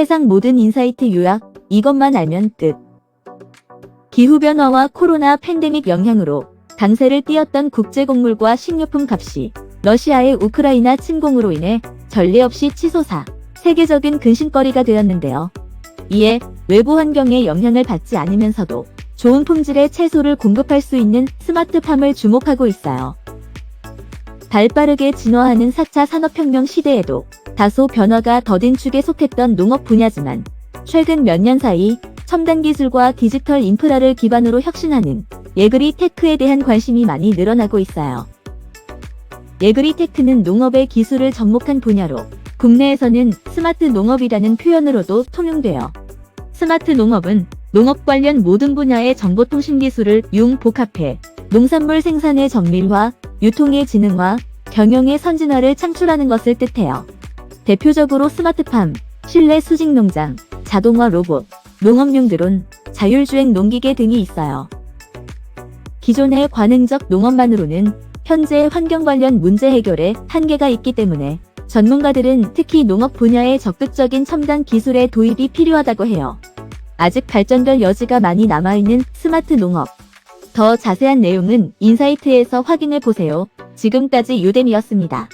세상 모든 인사이트 요약, 이것만 알면 끝. 기후변화와 코로나 팬데믹 영향으로 강세를 띄었던 국제곡물과 식료품 값이 러시아의 우크라이나 침공으로 인해 전례 없이 치솟아 세계적인 근심거리가 되었는데요. 이에 외부 환경에 영향을 받지 않으면서도 좋은 품질의 채소를 공급할 수 있는 스마트팜을 주목하고 있어요. 발빠르게 진화하는 4차 산업혁명 시대에도 다소 변화가 더딘 축에 속했던 농업 분야지만 최근 몇 년 사이 첨단 기술과 디지털 인프라를 기반으로 혁신하는 예그리 테크에 대한 관심이 많이 늘어나고 있어요. 예그리 테크는 농업의 기술을 접목한 분야로 국내에서는 스마트 농업이라는 표현으로도 통용돼요. 스마트 농업은 농업 관련 모든 분야의 정보통신 기술을 융복합해 농산물 생산의 정밀화, 유통의 지능화, 경영의 선진화를 창출하는 것을 뜻해요. 대표적으로 스마트팜, 실내 수직 농장, 자동화 로봇, 농업용 드론, 자율주행 농기계 등이 있어요. 기존의 관행적 농업만으로는 현재 환경 관련 문제 해결에 한계가 있기 때문에 전문가들은 특히 농업 분야의 적극적인 첨단 기술의 도입이 필요하다고 해요. 아직 발전될 여지가 많이 남아있는 스마트 농업. 더 자세한 내용은 인사이트에서 확인해 보세요. 지금까지 유dem이었습니다.